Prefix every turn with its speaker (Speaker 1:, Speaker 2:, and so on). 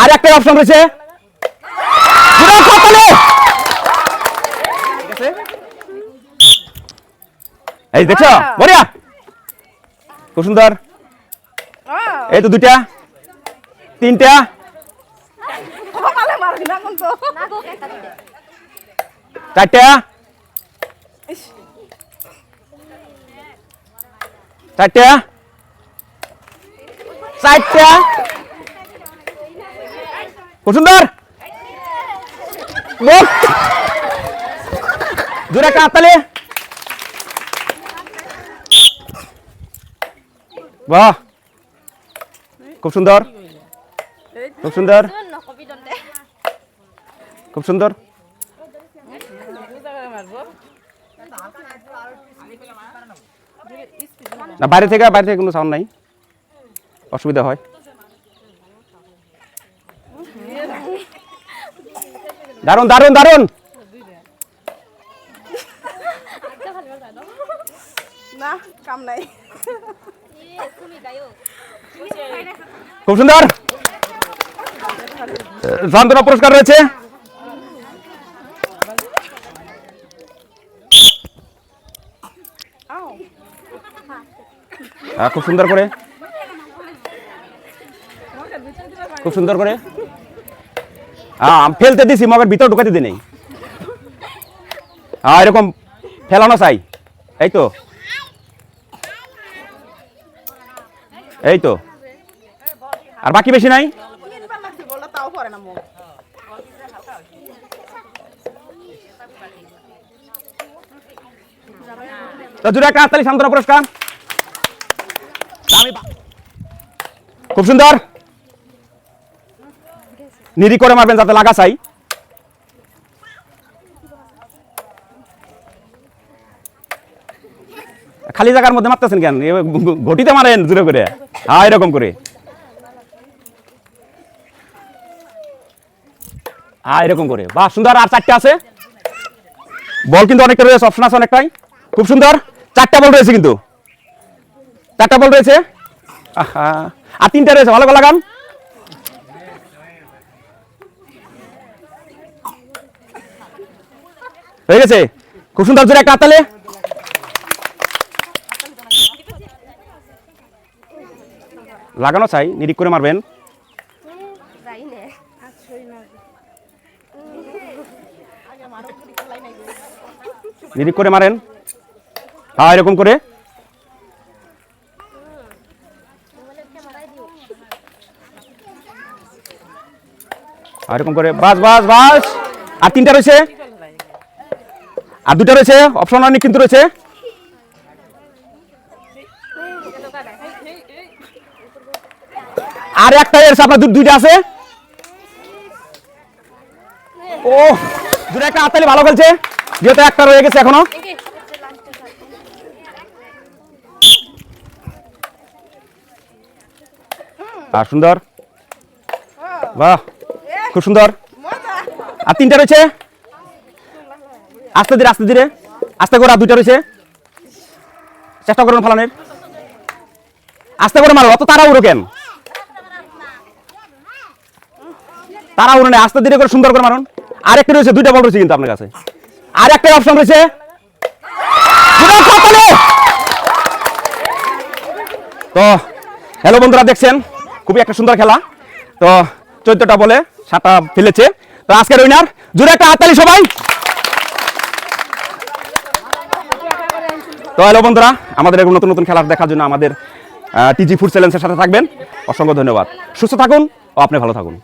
Speaker 1: আর একটা অপশন রয়েছে। এই দেখছ? বড়িয়া। খুব সুন্দর। এই তো দুইটা। তিনটা। চারটা। চারটা। চারটা। মুখ জোরে হাততালি বাহ! খুব সুন্দর। খুব সুন্দর। খুব সুন্দর। না, বাইরে থেকে বাইরে থেকে কোনো সাউন্ড নাই। অসুবিধা হয়। দারুণ দারুণ দারুণ
Speaker 2: না কাম নাই।
Speaker 1: খুব সুন্দর। সান্ত্বনা পুরস্কার রয়েছে। খুব সুন্দর করে। খুব সুন্দর করে। হ্যাঁ ফেলতে দিছি মগের ভিতর ঢুকাতে দিই নেই হ্যাঁ এরকম ফেলানো চাই। এই তো। এই তো। আর বাকি বেশি নাই? একটা পুরস্কার। খুব সুন্দর। নিরি করে মারবেন যাতে লাগা চাই। খালি জায়গার মধ্যে মারতেছেন কেন? ঘটিতে মারেন জুড়ে করে। হ্যাঁ এরকম করে। হ্যাঁ এরকম করে। বাহ, সুন্দর। আর চারটে আছে। বল কিন্তু অনেকটা রয়েছে অপশন আছে অনেকটাই। খুব সুন্দর। চারটা বল রয়েছে কিন্তু। চারটা বল রয়েছে। আর তিনটা রয়েছে, ভালো লাগান। হয়ে গেছে? খুব সুন্দর জোরে একটা হাততালি লাগানো চাই নিরিক করে মারবেন। নিরিক করে মারেন। হ্যাঁ এরকম করে। আর এরকম করে। বাস বাস বাস। আর তিনটা রয়েছে। আর দুটো রয়েছে অপশন অনেক কিন্তু রয়েছে। আর একটা এর দু- দুইটা আছে। ও দুটো একটা হাততালি ভালো খেলছে। যেহেতু একটা রয়ে গেছে এখনও। আর সুন্দর। বাহ, খুব সুন্দর। আর তিনটা রয়েছে। আস্তে ধীরে আস্তে ধীরে। আস্তে করে দুইটা রয়েছে। চেষ্টা করুন ফলানের। আস্তে করে মারো, অত তাড়াহুড়ো কেন? তাড়াহুড়ো নেই, আস্তে ধীরে করে সুন্দর করে মারুন। আর একটা রয়েছে, দুইটা বল রয়েছে কিন্তু আপনার কাছে। আর একটা অপশন রয়েছে। তো হ্যালো বন্ধুরা, দেখছেন? খুবই একটা সুন্দর খেলা। তো, চোদ্দটা বলে সাতটা ফেলেছে। তো আজকের উইনার জুড়ে একটা হাততালি সবাই। তো হ্যালো বন্ধুরা, আমাদের এরকম নতুন নতুন খেলার দেখার জন্য আমাদের টিজি ফুড চ্যালেঞ্জের সাথে থাকবেন। অসংখ্য ধন্যবাদ। সুস্থ থাকুন ও আপনি ভালো থাকুন।